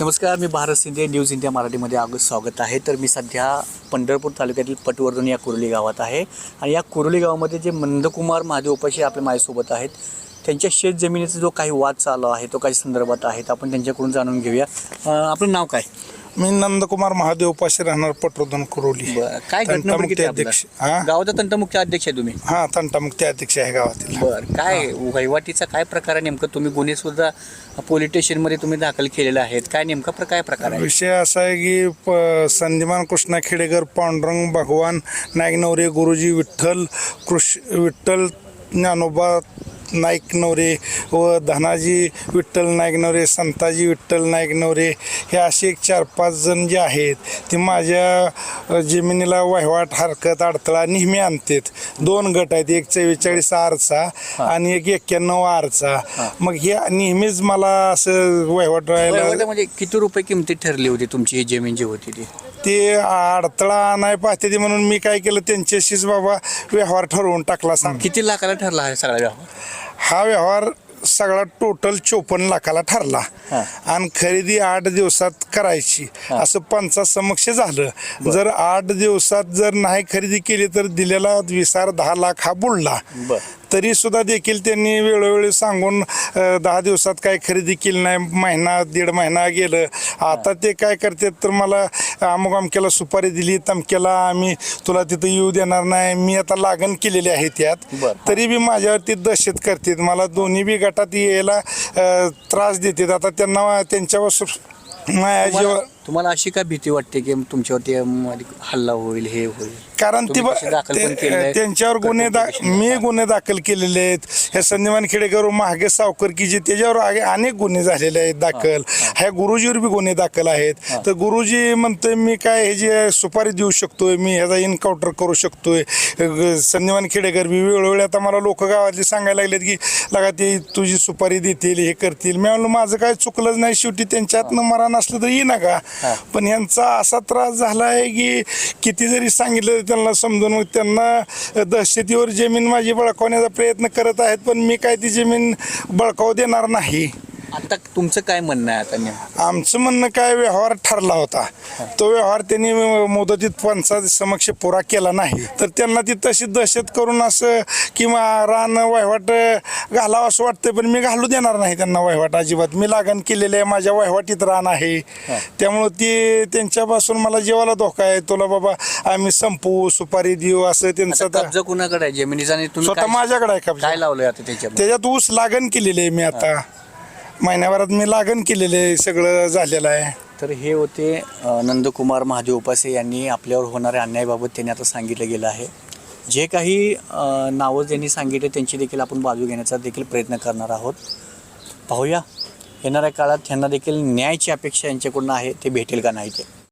नमस्कार मी Bharat Shinde news India मराठीमध्ये आग स्वागत आहे. तर मी सध्या पंढरपूर तालुक्यातील पटवर्धन या कुरुली गावात आहे. आणि या कुरुली गावामध्ये जे मंदकुमार महादेव उपाशी आपल्या माझ्यासोबत आहेत त्यांच्या शेत जमिनीचा जो काही वाद चालू आहे तो काही संदर्भात आहेत आपण त्यांच्याकडून जाणून घेऊया. आपलं नाव काय? मी नंदकुमार महादेव उपाशी राहणार पटवर्धन कुरोली. बरं. काय तंटामुक्ती किती अध्यक्ष? हा? गावाचा तंटमुख्य अध्यक्ष आहे तुम्ही. हा तंटामुक्ती अध्यक्ष आहे गावातील. बर. काय वहिवाटीचा काय प्रकार आहे नेमकं? तुम्ही गुन्हे सुद्धा पोलीस स्टेशनमध्ये तुम्ही दाखल केलेले आहेत. काय नेमका प्र- काय प्रकार आहे? विषय असा आहे की प- संधिमान कृष्णा खेडेकर पांडुरंग भगवान नागनवरे गुरुजी विठ्ठल कृष विठ्ठल ज्ञानोबा नाईक नवरे व धनाजी विठ्ठल नाईक नवरे संताजी विठ्ठल नाईक नवरे हे असे एक चार पाच जण जे आहेत ते माझ्या जमिनीला वहिवाट हरकत अडथळा नेहमी आणतात. दोन गट आहेत एक चव्वेचाळीस आरचा आणि एक एक्क्याण्णव आरचा. मग हे नेहमीच मला असं वहिवाट राहायला म्हणजे किती रुपये किमती ठरली होती तुमची ही जमीन जी होती ती? ते अडथळा नाही पाहते ते म्हणून मी काय केलं त्यांच्याशीच बाबा व्यवहार ठरवून टाकला सांग किती लाखाला ठरला आहे सगळा व्यवहार? हा व्यवहार सगळा टोटल चोपन्न लाखाला ठरला. आणि खरेदी आठ दिवसात करायची. असं पंचा समक्ष झालं. जर आठ दिवसात जर नाही खरेदी केली तर दिलेला विसार दहा लाख हा बुडला. बर तरी सुद्धा देखील त्यांनी वेळोवेळी सांगून अ, दहा दिवसात काय खरेदी केली नाही महिना दीड महिना गेलं. आता ते काय करतात तर मला अमुक अमक्याला सुपारी दिली तमक्याला आम्ही तुला तिथं येऊ देणार नाही मी आता लागण केलेली आहे त्यात. तरी बी माझ्यावरती दहशत करतात. मला दोन्ही बी गटात यायला अ, त्रास देतात. आता त्यांना त्यांच्यावर सु- माया तुम्हाला जेव्हा तुम्हाला अशी काय भीती वाटते की तुमच्यावरती अम, हल्ला होईल हे होईल? कारण ती तुम्ही तसे दाखल पण ते- आहेत. त्यांच्यावर गुन्हे दा मी गुन्हे दाखल केलेले आहेत. ह्या संदिमान खेडेकर महागे सावकर की जे त्याच्यावर आगे अनेक गुन्हे झालेले आहेत दाखल. ह्या गुरुजीवर बी गुन्हे दाखल आहेत. तर गुरुजी म्हणतोय मी काय हे जे सुपारी देऊ शकतोय मी ह्याचा इन्काउंटर करू शकतोय. ग- संदिमान खेडेकर बी वेळोवेळी आता मला लोक गावातले सांगायला लागलेत की लगा ते तुझी सुपारी देतील हे करतील. मी म्हणलो माझं काय चुकलंच नाही शेवटी त्यांच्यातनं मरा नसलं तर ये नका पण यांचा असा त्रास झाला आहे की किती जरी सांगितलं त्यांना समजून मग त्यांना दहशतीवर जमीन माझी बळकावण्याचा प्रयत्न करत आहेत पण मी काय ती जमीन बळकावू देणार नाही. आता तुमचं काय म्हणणं आहे आता नेमकं? आमचं म्हणणं काय व्यवहार ठरला होता. तो व्यवहार त्यांनी मुदतीत पंचायत समक्ष पुरा केला नाही. तर त्यांना ती तशी दहशत करून असं किंवा रान वहिवाट घालावं असं वाटतंय पण मी घालू देणार नाही त्यांना वहिवाट अजिबात. मी लागण केलेले आहे माझ्या वहिवाटीत रान आहे. त्यामुळं ते त्यांच्यापासून मला जेवायला धोका आहे. तुला बाबा आम्ही संपू सुपारी देऊ असं त्यांचं आता आता कब्जा कुणाकडे आहे? जमिनीचा आणि तुम्ही स्वतः काय- माझ्याकडे आहे कब्जा. काय लावलंय आता त्याच्यामध्ये? त्याच्यात ऊस लागण केलेली आहे मी आता. महिन्याभरात मी लागण केलेले आहे सगळं झालेलं आहे. तर हे होते अ, नंदकुमार महादेव उपासे यांनी आपल्यावर होणाऱ्या अन्यायाबाबत त्यांनी आता सांगितलं गेलं आहे. जे काही अ, नावं त्यांनी सांगितले त्यांची देखील आपण बाजू घेण्याचा देखील प्रयत्न करणार आहोत. पाहूया येणाऱ्या काळात त्यांना देखील न्यायाची अपेक्षा यांच्याकडून आहे ते भेटेल का नाही ते.